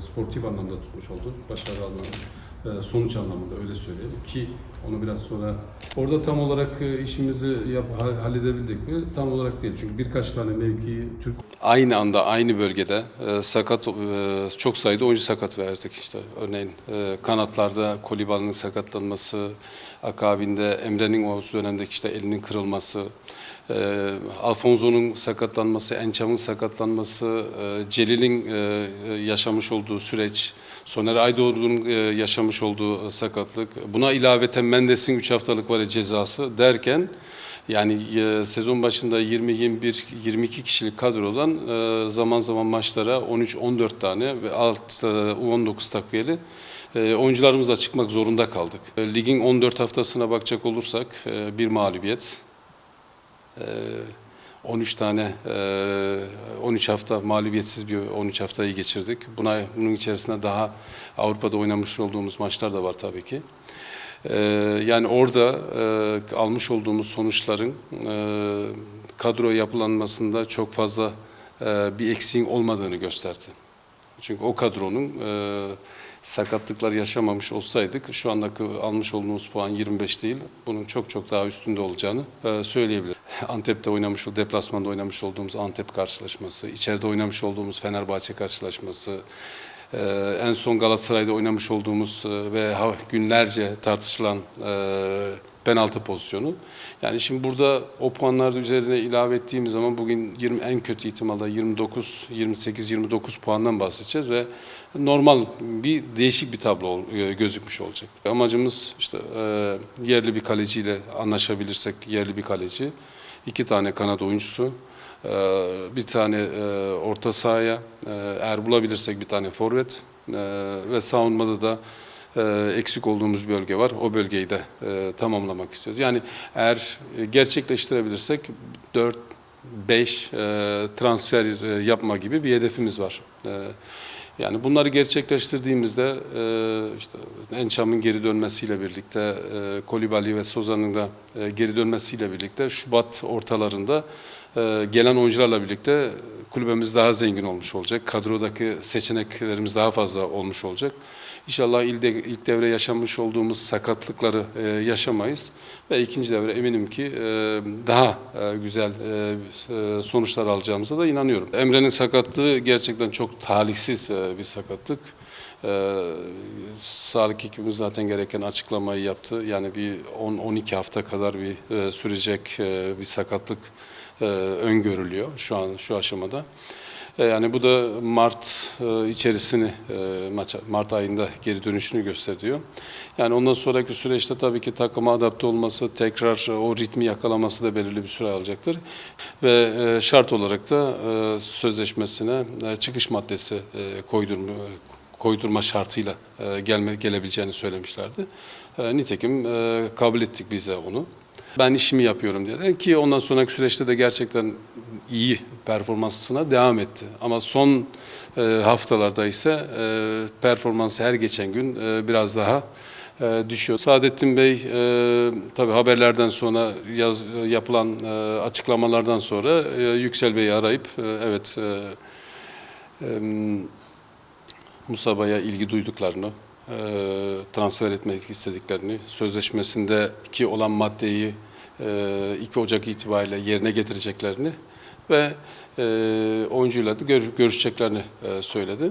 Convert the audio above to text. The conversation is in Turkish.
sportif anlamda tutmuş oldu. Başarı anlamında, e, sonuç anlamında öyle söyleyelim ki onu biraz sonra orada tam olarak e, işimizi yap, ha- halledebildik mi? Tam olarak değil. Çünkü birkaç tane mevkiyi Türk aynı anda aynı bölgede e, sakat e, çok sayıda oyuncu sakat verdik işte. Örneğin e, kanatlarda Kolibali'nin sakatlanması, akabinde Emre'nin o dönemdeki işte elinin kırılması, e, Alfonso'nun sakatlanması, Encam'ın sakatlanması, e, Celil'in e, e, yaşamış olduğu süreç, Soner Aydoğdu'nun e, yaşamış olduğu sakatlık, buna ilaveten Mendes'in 3 haftalık var cezası derken yani e, sezon başında 20 21 22 kişilik kadrodan e, zaman zaman maçlara 13 14 tane ve alt e, U19 takviyeli e, oyuncularımızla çıkmak zorunda kaldık. E, ligin 14 haftasına bakacak olursak e, bir mağlubiyet, ee, 13 tane, e, 13 hafta mağlubiyetsiz bir 13 haftayı geçirdik. Buna bunun içerisinde daha Avrupa'da oynamış olduğumuz maçlar da var tabii ki. Ee, Yani orada e, almış olduğumuz sonuçların e, kadro yapılanmasında çok fazla e, bir eksiğin olmadığını gösterdi. Çünkü o kadronun e, sakatlıklar yaşamamış olsaydık şu andaki almış olduğumuz puan 25 değil, bunun çok çok daha üstünde olacağını e, söyleyebilirim. Antep'te oynamış, deplasmanda oynamış olduğumuz Antep karşılaşması, içeride oynamış olduğumuz Fenerbahçe karşılaşması, e, en son Galatasaray'da oynamış olduğumuz e, ve günlerce tartışılan e, penaltı pozisyonu. Yani şimdi burada o puanlar üzerine ilave ettiğimiz zaman bugün 20 en kötü ihtimalle 29 28 29 puandan bahsedeceğiz ve normal bir değişik bir tablo e, gözükmüş olacak. Amacımız işte e, yerli bir kaleciyle anlaşabilirsek yerli bir kaleci, iki tane kanat oyuncusu, e, bir tane orta sahaya, eğer bulabilirsek bir tane forvet ve savunmada da e, eksik olduğumuz bölge var. O bölgeyi de e, tamamlamak istiyoruz. Yani eğer e, gerçekleştirebilirsek 4 5 transfer yapma gibi bir hedefimiz var. Yani bunları gerçekleştirdiğimizde işte Ençam'ın geri dönmesiyle birlikte, e, Kolibali ve Soza'nın da geri dönmesiyle birlikte Şubat ortalarında gelen oyuncularla birlikte kulübemiz daha zengin olmuş olacak. Kadrodaki seçeneklerimiz daha fazla olmuş olacak. İnşallah ilk devre yaşamış olduğumuz sakatlıkları e, yaşamayız ve ikinci devre eminim ki e, daha e, güzel sonuçlar alacağımıza da inanıyorum. Emre'nin sakatlığı gerçekten çok talihsiz bir sakatlık. Sağlık ekibimiz zaten gereken açıklamayı yaptı. Yani bir 10-12 hafta kadar bir sürecek bir sakatlık e, öngörülüyor şu an şu aşamada. E, Yani bu da Mart e, içerisini e, Mart ayında geri dönüşünü gösteriyor. Yani ondan sonraki süreçte tabii ki takıma adapte olması, tekrar o ritmi yakalaması da belirli bir süre alacaktır. Ve e, şart olarak da e, sözleşmesine e, çıkış maddesi e, koydurma koydurma şartıyla e, gelme gelebileceğini söylemişlerdi. E, Nitekim e, kabul ettik biz de onu. Ben işimi yapıyorum diye ki ondan sonraki süreçte de gerçekten iyi performansına devam etti. Ama son e, haftalarda ise e, performansı her geçen gün e, biraz daha düşüyor. Saadettin Bey e, tabii haberlerden sonra yaz, yapılan e, açıklamalardan sonra e, Yüksel Bey'i arayıp e, evet e, e, Musaba'ya ilgi duyduklarını, e, transfer etmek istediklerini, sözleşmesindeki olan maddeyi 2 Ocak itibariyle yerine getireceklerini ve e, oyuncuyla da gör- görüşeceklerini e, söyledi.